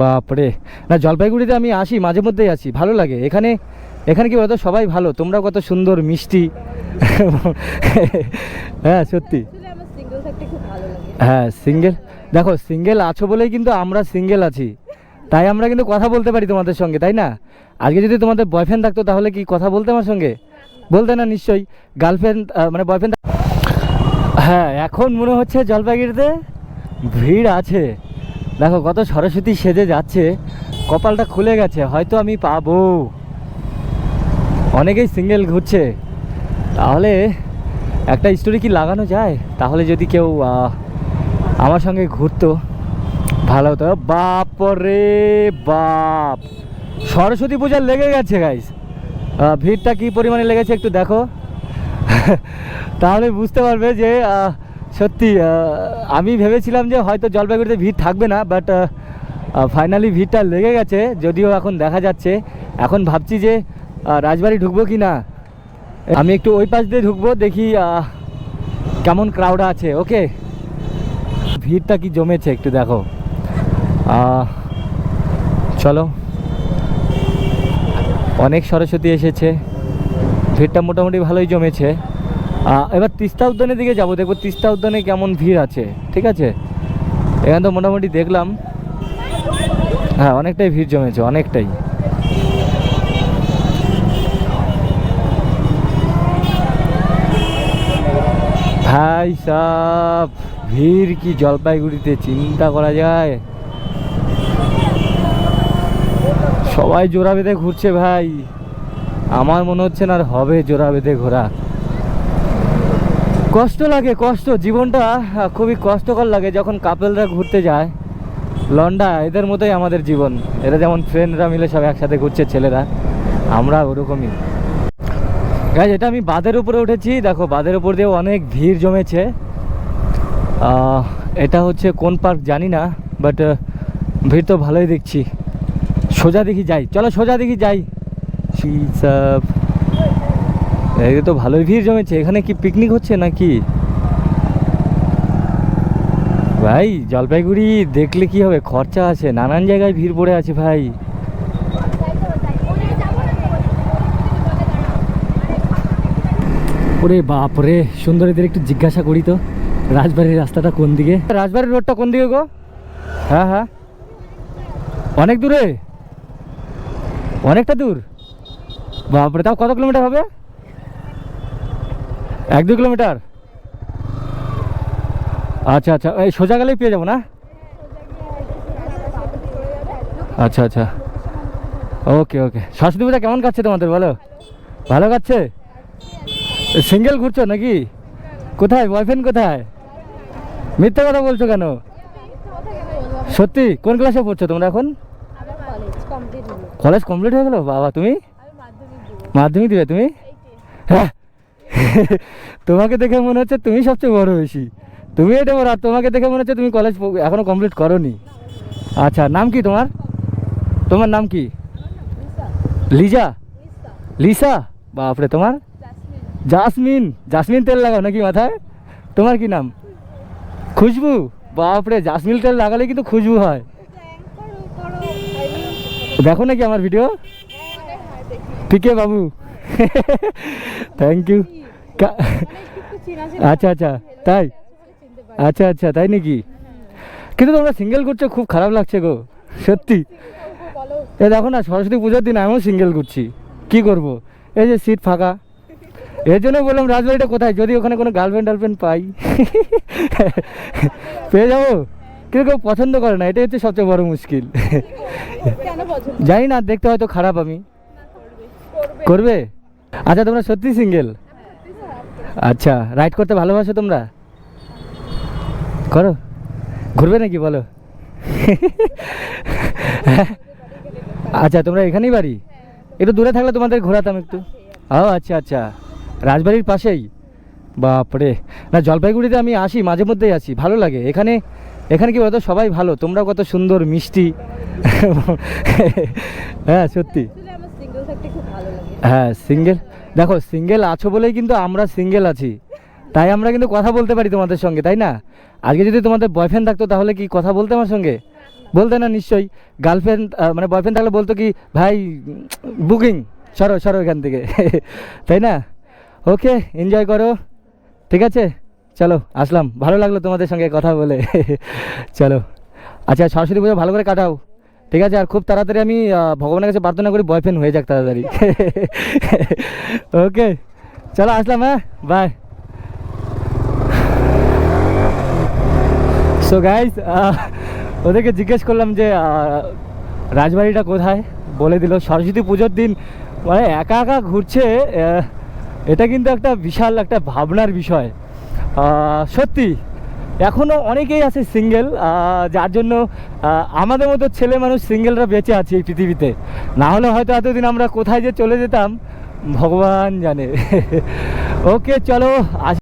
বাপরে। না জলপাইগুড়িতে আমি আসি মাঝে মধ্যেই আসি ভালো লাগে। এখানে এখানে কি বলতো সবাই ভালো তোমরা কত সুন্দর মিষ্টি। হ্যাঁ সত্যি। হ্যাঁ সিঙ্গেল দেখো সিঙ্গেল আছো বলেই কিন্তু আমরা সিঙ্গেল আছি। তাই আমরা কিন্তু কথা বলতে পারি তোমাদের সঙ্গে তাই না? আজকে যদি তোমাদের বয়ফ্রেন্ড থাকতো তাহলে কি কথা বলতে আমার সঙ্গে? বলতে না নিশ্চয়ই। গার্লফ্রেন্ড মানে বয়ফ্রেন্ড হ্যাঁ এখন মনে হচ্ছে জলপাইগুড়িতে ভিড় আছে। দেখো, কত সরস্বতী সেজে যাচ্ছে। কপালটা খুলে গেছে, হয়তো আমি পাবো। অনেকেই সিঙ্গেল ঘুরছে। তাহলে একটা স্টোরি কি লাগানো যায়? তাহলে যদি কেউ আমার সঙ্গে ঘুরতো, ভালো হতো। বাপ রে বাপ! সরস্বতী পূজা লেগে গেছে গাইস ভিড়টা কি পরিমাণে লেগেছে একটু দেখো। তাহলে বুঝতে পারবে যে সত্যি আমি ভেবেছিলাম যে হয়তো জলপাইগুড়িতে ভিড় থাকবে না বাট ফাইনালি ভিড়টা লেগে গেছে, যদিও এখন দেখা যাচ্ছে। এখন ভাবছি যে রাজবাড়ি ঢুকবো কি না? আমি একটু ওই পাশ দিয়ে ঢুকবো, দেখি কেমন ক্রাউড আছে ওকে ভিড়টা কি জমেছে একটু দেখো। চলো। অনেক সরস্বতী এসেছে। ভিড়টা মোটামুটি ভালোই জমেছে। এবার তিস্তা উদ্যানের দিকে যাব, দেখব তিস্তা উদ্যানে কেমন ভিড় আছে, ঠিক আছে? এখানে তো মোটামুটি দেখলাম। হ্যাঁ অনেকটাই ভিড় জমেছে, অনেকটাই। ভাই সাহ ভিড় কি জলপাইগুড়িতে, চিন্তা করা যায়? সবাই জোড়া বেঁধে ঘুরছে ভাই। আমার মনে হচ্ছে না আর হবে জোড়া বেঁধে ঘোরা। কষ্ট লাগে, কষ্ট। জীবনটা খুবই কষ্টকর লাগে যখন কাপেলরা ঘুরতে যায়। লন্ডা, এদের মতোই আমাদের জীবন। এরা যেমন ফ্রেন্ডরা মিলে সব একসাথে ঘুরছে, ছেলেরা। আমরা ওরকমই। গাইজ এটা আমি বাঁধের উপরে উঠেছি। দেখো, বাঁধের উপর দিয়ে অনেক ভিড় জমেছে। এটা হচ্ছে কোন পার্ক জানি না বাট ভিড় তো ভালোই দেখছি। সোজা দেখি যাই। চলো সোজা দেখি যাই। সব এই তো ভালোই ভিড় জমেছে এখানে কি পিকনিক হচ্ছে নাকি? ভাই জলপাইগুড়ি দেখলে কি হবে? খরচা আছে নানান জায়গায় ভিড় পড়ে আছে ভাই। ওরে বাপ রে সুন্দরীদের একটু জিজ্ঞাসা করি তো রাজবাড়ির রাস্তাটা কোন দিকে? রাজবাড়ির রোডটা কোন দিকে গো? হ্যাঁ হ্যাঁ। অনেক দূরে? অনেকটা দূর? বাপরে তাও কত কিলোমিটার হবে? এক দু কিলোমিটার? আচ্ছা আচ্ছা। এই সোজা গেলেই পেয়ে যাব না? আচ্ছা আচ্ছা। ওকে ওকে। সরস্বতী পূজা কেমন কাটছে তোমাদের বলো? ভালো কাটছে? সিঙ্গেল ঘুরছো নাকি? কোথায়? বয়ফ্রেন্ড কোথায়? মিথ্যা কথা বলছো কেন? সত্যি? কোন ক্লাসে পড়ছো তোমরা এখন? কলেজ কমপ্লিট হয়ে গেলো? বাবা তুমি? মাধ্যমিক দিবে তুমি? হ্যাঁ। তোমাকে দেখে মনে হচ্ছে তুমি সবচেয়ে বড় বেশি। তুমি এটা বড় আর তোমাকে দেখে মনে হচ্ছে তুমি কলেজ এখনও কমপ্লিট করনি। আচ্ছা নাম কি তোমার? তোমার নাম কি? লিজা? লিসা? বাপরে তোমার? জাসমিন। জাসমিন তেল লাগাও নাকি মাথায়? তোমার কি নাম? খুশবু? বাপরে জাসমিন তেল লাগালে কিন্তু খুশবু হয়। দেখো নাকি আমার video PK Babu. Thank you আচ্ছা আচ্ছা তাই? আচ্ছা আচ্ছা তাই নাকি? কিন্তু তোমরা সিঙ্গেল করছ, খুব খারাপ লাগছে গো, সত্যি। এ দেখো না, সরস্বতী পুজোর দিন আমিও সিঙ্গেল করছি। কি করব? এই যে সিট ফাঁকা। এর জন্য বললাম, রাজবাড়িটা কোথায়? যদি ওখানে কোনো গার্লফ্রেন্ড টার্লফ্রেন্ড পাই। পেয়ে যাব? কিন্তু কেউ পছন্দ করে না, এটাই হচ্ছে সবচেয়ে বড় মুশকিল। জানি না, দেখতে হয়তো খারাপ আমি। করবে? আচ্ছা তোমরা সত্যি সিঙ্গেল আচ্ছা রাইড করতে ভালোবাসো তোমরা? করো। ঘুরবে নাকি বলো? আচ্ছা তোমরা এখানেই বাড়ি? একটু দূরে থাকলে তোমাদের ঘোরাতাম একটু। ও আচ্ছা আচ্ছা। রাজবাড়ির পাশেই। বাপরে। না, জলপাইগুড়িতে আমি আসি, মাঝে মধ্যেই আসি। ভালো লাগে। এখানে এখানে কি বলতো, সবাই ভালো। তোমরা কত সুন্দর, মিষ্টি। হ্যাঁ সত্যি। হ্যাঁ সিঙ্গেল দেখো সিঙ্গেল আছো বলেই কিন্তু আমরা সিঙ্গেল আছি। তাই আমরা কিন্তু কথা বলতে পারি তোমাদের সঙ্গে, তাই না? আজকে যদি তোমাদের বয়ফ্রেন্ড থাকতো তাহলে কি কথা বলতে আমার সঙ্গে? বলতে না, নিশ্চয়ই। গার্লফ্রেন্ড মানে বয়ফ্রেন্ড থাকলে বলতো কি, ভাই বুকিং সরো সরো এখান থেকে। তাই না? ওকে এনজয় করো। ঠিক আছে? চলো, আসলাম। ভালো লাগল তোমাদের সঙ্গে কথা বলে। চলো। আচ্ছা সরস্বতী পুজো ভালো করে কাটাও। ঠিক আছে, আর খুব তাড়াতাড়ি আমি ভগবানের কাছে প্রার্থনা করি বয়ফ্রেন্ড হয়ে যাক তাড়াতাড়ি। ওকে চলো আসলাম হ্যাঁ? বাই সো গাইজ ওদেরকে জিজ্ঞেস করলাম যে রাজবাড়িটা কোথায়? বলে দিল, সরস্বতী পুজোর দিন মানে একা একা ঘুরছে এটা কিন্তু একটা বিশাল একটা ভাবনার বিষয়। সত্যি এখনও অনেকেই আছে সিঙ্গেল যার জন্য আমাদের মতো ছেলে মানুষ সিঙ্গেলরা বেঁচে আছে এই পৃথিবীতে। না হলে হয়তো এতদিন আমরা কোথায় যে চলে যেতাম, ভগবান জানে। ওকে চলো আস